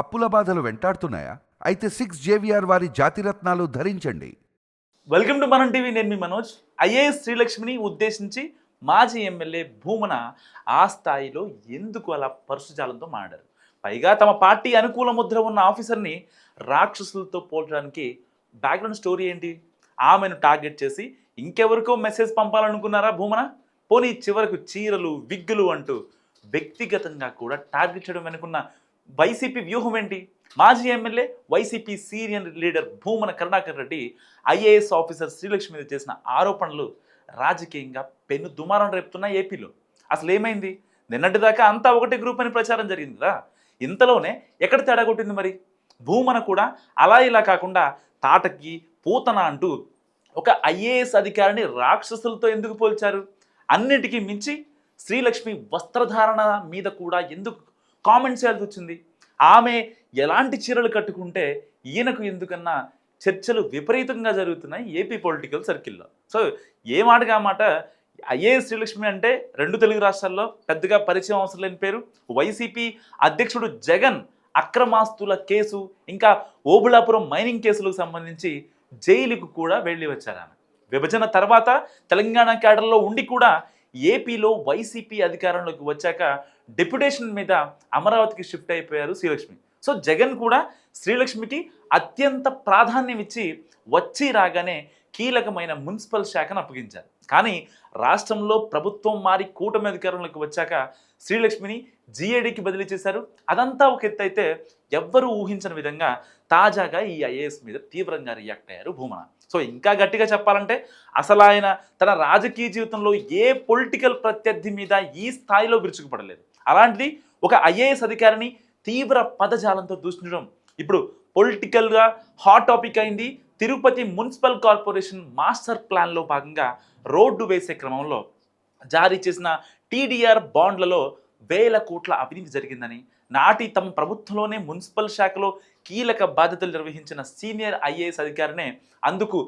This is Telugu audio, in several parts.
అప్పుల బాధలు వెంటాడుతున్నాయా? అయితే సిక్స్ జేవిఆర్ వారి జాతిరత్నాలు ధరించండి. వెల్కమ్ టు మనం టీవీ నేను మీ మనోజ్. ఐఏఎస్ శ్రీలక్ష్మిని ఉద్దేశించి మాజీ ఎమ్మెల్యే భూమన ఆ స్థాయిలో ఎందుకు అలా పరుశుజాలంతో మాడారు పైగా తమ పార్టీ అనుకూల ముద్ర ఉన్న ఆఫీసర్ని రాక్షసులతో పోల్చడానికి బ్యాక్గ్రౌండ్ స్టోరీ ఏంటి? ఆమెను టార్గెట్ చేసి ఇంకెవరికో మెసేజ్ పంపాలనుకున్నారా భూమన? పోనీ చివరకు చీరలు విగ్గులు అంటూ వ్యక్తిగతంగా కూడా టార్గెట్ చేయడం వెనుకున్న వైసీపీ వ్యూహం ఏంటి? మాజీ MLA YCP senior leader Bhumana Karunakar Reddy IAS officer Srilakshmi మీద చేసిన ఆరోపణలు రాజకీయంగా పెను దుమారం రేపుతున్న ఏపీలో. అసలు ఏమైంది? నిన్నటిదాకా అంతా ఒకటే గ్రూప్ అని ప్రచారం జరిగింది కదా. ఇంతలోనే ఎక్కడ తేడా కొట్టింది మరి? భూమన కూడా అలా ఇలా కాకుండా తాటకి పూతన అంటూ ఒక ఐఏఎస్ అధికారిని రాక్షసులతో ఎందుకు పోల్చారు? అన్నిటికీ మించి శ్రీలక్ష్మి వస్త్రధారణ మీద కూడా ఎందుకు కామెంట్స్ చేయాల్సి వచ్చింది. ఆమె ఎలాంటి చీరలు కట్టుకుంటే ఈయనకు ఎందుకన్నా చర్చలు విపరీతంగా జరుగుతున్నాయి ఏపీ పొలిటికల్ సర్కిల్లో. సో ఏ మాటగా మాట? ఐఏఎస్ శ్రీలక్ష్మి అంటే రెండు తెలుగు రాష్ట్రాల్లో పెద్దగా పరిచయం అవసరం లేని పేరు. వైసీపీ అధ్యక్షుడు జగన్ అక్రమాస్తుల కేసు ఇంకా ఓబుళాపురం మైనింగ్ కేసులకు సంబంధించి జైలుకు కూడా వెళ్ళి వచ్చారు ఆమె. విభజన తర్వాత తెలంగాణ కేడర్లో ఉండి కూడా ఏపీలో వైసీపీ అధికారంలోకి వచ్చాక డెప్యుటేషన్ మీద అమరావతికి షిఫ్ట్ అయిపోయారు శ్రీలక్ష్మి. సో జగన్ కూడా శ్రీలక్ష్మికి అత్యంత ప్రాధాన్యం ఇచ్చి వచ్చి రాగానే కీలకమైన మున్సిపల్ శాఖను అప్పగించారు. కానీ రాష్ట్రంలో ప్రభుత్వం మారి కూటమి అధికారంలోకి వచ్చాక శ్రీలక్ష్మిని జీఏడీకి బదిలీ చేశారు. అదంతా ఒక ఎత్తు అయితే ఎవ్వరూ ఊహించని విధంగా తాజాగా ఈ ఐఏఎస్ మీద తీవ్రంగా రియాక్ట్ అయ్యారు భూమన. సో ఇంకా గట్టిగా చెప్పాలంటే అసలు ఆయన తన రాజకీయ జీవితంలో ఏ పొలిటికల్ ప్రత్యర్థి మీద ఈ స్థాయిలో విరుచుకుపడలేదు అలాంటిది ఒక ఐఏఎస్ అధికారిని తీవ్ర పదజాలంతో దూషించడం. ఇప్పుడు పొలిటికల్గా హాట్ టాపిక్ అయింది. తిరుపతి మున్సిపల్ కార్పొరేషన్ మాస్టర్ ప్లాన్లో భాగంగా రోడ్డు వేసే క్రమంలో జారీ చేసిన టీడీఆర్ బాండ్లలో వేల కోట్ల అవినీతి జరిగిందని నాటి తమ ప్రభుత్వంలోనే మున్సిపల్ శాఖలో కీలక బాధ్యతలు నిర్వహించిన సీనియర్ ఐఏఎస్ అధికారినే అందుకు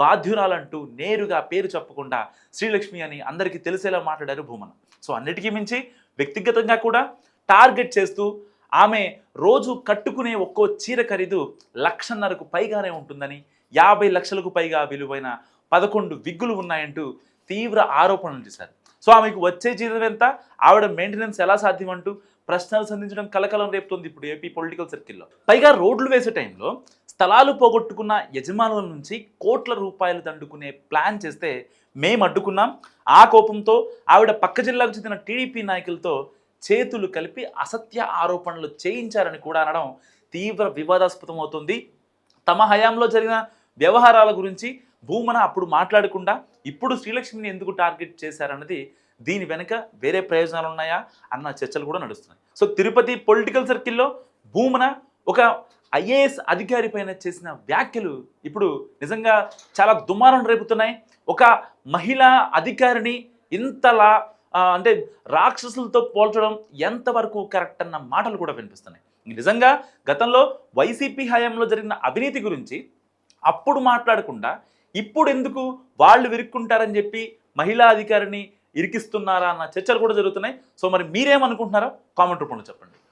బాధ్యురాలంటూ నేరుగా పేరు చెప్పకుండా శ్రీలక్ష్మి అని అందరికీ తెలిసేలా మాట్లాడారు భూమన. సో అన్నిటికీ మించి వ్యక్తిగతంగా కూడా టార్గెట్ చేస్తూ ఆమె రోజు కట్టుకునే ఒక్కో చీర ఖరీదు లక్షన్నరకు పైగానే ఉంటుందని యాభై లక్షలకు పైగా విలువైన పదకొండు విగ్గులు ఉన్నాయంటూ తీవ్ర ఆరోపణలు చేశారు. సో ఆమెకు వచ్చే జీతం ఎంత? ఆవిడ మెయింటెనెన్స్ ఎలా సాధ్యం అంటూ ప్రశ్నలు సంధించడం కలకలం రేపుతోంది ఇప్పుడు ఏపీ పొలిటికల్ సర్కిల్లో. పైగా రోడ్లు వేసే టైంలో స్థలాలు పోగొట్టుకున్న యజమానుల నుంచి కోట్ల రూపాయలు దండుకునే ప్లాన్ చేస్తే మేము అడ్డుకున్నాం. ఆ కోపంతో ఆవిడ పక్క జిల్లాకు చెందిన టీడీపీ నాయకులతో చేతులు కలిపి అసత్య ఆరోపణలు చేయించారని కూడా అనడం తీవ్ర వివాదాస్పదం అవుతుంది. తమ హయాంలో జరిగిన వ్యవహారాల గురించి భూమన అప్పుడు మాట్లాడకుండా ఇప్పుడు శ్రీలక్ష్మిని ఎందుకు టార్గెట్ చేశారన్నది దీని వెనుక వేరే ప్రయోజనాలు ఉన్నాయా అన్న చర్చలు కూడా నడుస్తున్నాయి. సో తిరుపతి పొలిటికల్ సర్కిల్లో భూమన ఒక ఐఏఎస్ అధికారి పైన చేసిన వ్యాఖ్యలు ఇప్పుడు నిజంగా చాలా దుమారం రేపుతున్నాయి. ఒక మహిళా అధికారిని ఇంతలా అంటే రాక్షసులతో పోల్చడం ఎంతవరకు కరెక్ట్ అన్న మాటలు కూడా వినిపిస్తున్నాయి. నిజంగా గతంలో వైసీపీ హయాంలో జరిగిన అవినీతి గురించి అప్పుడు మాట్లాడకుండా ఇప్పుడు ఎందుకు వాళ్ళు విరుక్కుంటారని చెప్పి మహిళా అధికారిని ఇరికిస్తున్నారా అన్న చర్చలు కూడా జరుగుతున్నాయి. సో మరి మీరేమనుకుంటున్నారో కామెంట్ రూపంలో చెప్పండి.